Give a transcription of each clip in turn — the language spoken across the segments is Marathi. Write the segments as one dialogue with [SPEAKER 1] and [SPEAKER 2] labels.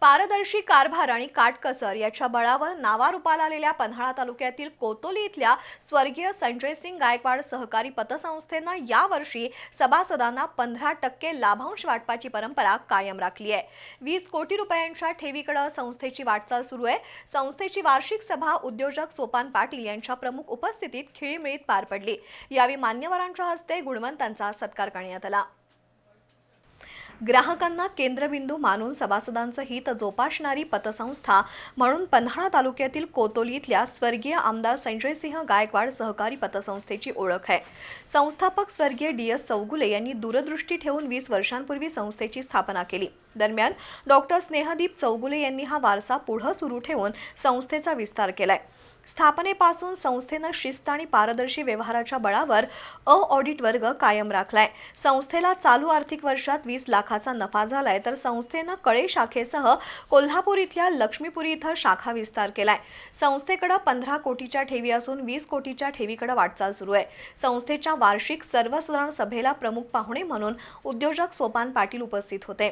[SPEAKER 1] पारदर्शी कारभार आणि काटकसर याच्या बळावर नावारूपाला आलेल्या पन्हाळा तालुक्यातील कोतोली इथल्या स्वर्गीय संजय सिंग गायकवाड सहकारी पतसंस्थेनं यावर्षी सभासदांना पंधरा टक्के लाभांश वाटपाची परंपरा कायम राखली आहे वीस कोटी रुपयांच्या ठेवीकडे संस्थेची वाटचाल सुरू आहे संस्थेची वार्षिक सभा उद्योजक सोपान पाटील यांच्या प्रमुख उपस्थितीत खिळीमिळीत पार पडली यावेळी मान्यवरांच्या हस्ते गुणवंतांचा सत्कार करण्यात आला ग्राहकांना केंद्रबिंदू मानून सभासदांचं हित जोपासणारी पतसंस्था म्हणून पन्हाळा तालुक्यातील कोतोली इथल्या स्वर्गीय आमदार संजयसिंह गायकवाड सहकारी पतसंस्थेची ओळख आहे संस्थापक स्वर्गीय डी एस चौगुले यांनी दूरदृष्टी ठेवून वीस वर्षांपूर्वी संस्थेची स्थापना केली दरम्यान डॉक्टर स्नेहदीप चौगुले यांनी हा वारसा पुढं सुरू ठेवून संस्थेचा विस्तार केलाय स्थापनेपासून संस्थेनं शिस्त आणि पारदर्शी व्यवहाराच्या बळावर अ ऑडिट वर्ग कायम राखलाय संस्थेला चालू आर्थिक वर्षात वीस लाखाचा नफा झालाय तर संस्थेनं कळे शाखेसह कोल्हापूर इथल्या लक्ष्मीपुरी इथं शाखा विस्तार केलाय संस्थेकडे पंधरा कोटीच्या ठेवी असून वीस कोटीच्या ठेवीकडे वाटचाल सुरू आहे संस्थेच्या वार्षिक सर्वसाधारण सभेला प्रमुख पाहुणे म्हणून उद्योजक सोपान पाटील उपस्थित होते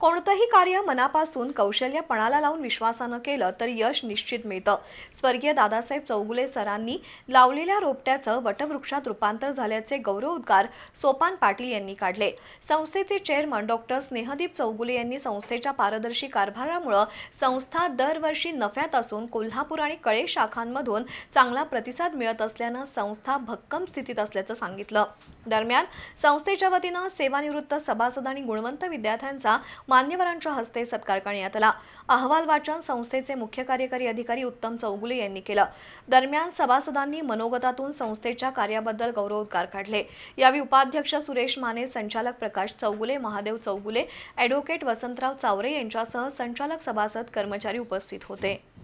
[SPEAKER 1] कोणतंही कार्य मनापासून कौशल्यपणाला लावून विश्वासानं केलं तर यश निश्चित मिळतं स्वर्गीय दादासाहेब चौगुले सरांनी लावलेल्या रोपट्याचं वटवृक्षात रूपांतर झाल्याचे गौरव उद्गार सोपान पाटील यांनी काढले संस्थेचे चेअरमन डॉक्टर स्नेहदीप चौगुले यांनी संस्थेच्या पारदर्शी कारभारामुळं संस्था दरवर्षी नफ्यात असून कोल्हापूर आणि कळे शाखांमधून चांगला प्रतिसाद मिळत असल्यानं संस्था भक्कम स्थितीत असल्याचं सांगितलं दरम्यान संस्थेच्या वतीनं सेवानिवृत्त सभासद आणि गुणवंत विद्यार्थ्यांचा मान्यवरांच्या हस्ते सत्कार करण्यात आला अहवाल वाचन संस्थेचे मुख्य कार्यकारी अधिकारी उत्तम चौगुले यांनी केलं दरम्यान सभासदांनी मनोगतातून संस्थेच्या कार्याबद्दल गौरवोद्गार काढले यावेळी उपाध्यक्ष सुरेश माने संचालक प्रकाश चौगुले महादेव चौगुले ॲडव्होकेट वसंतराव चावरे यांच्यासह संचालक सभासद कर्मचारी उपस्थित होते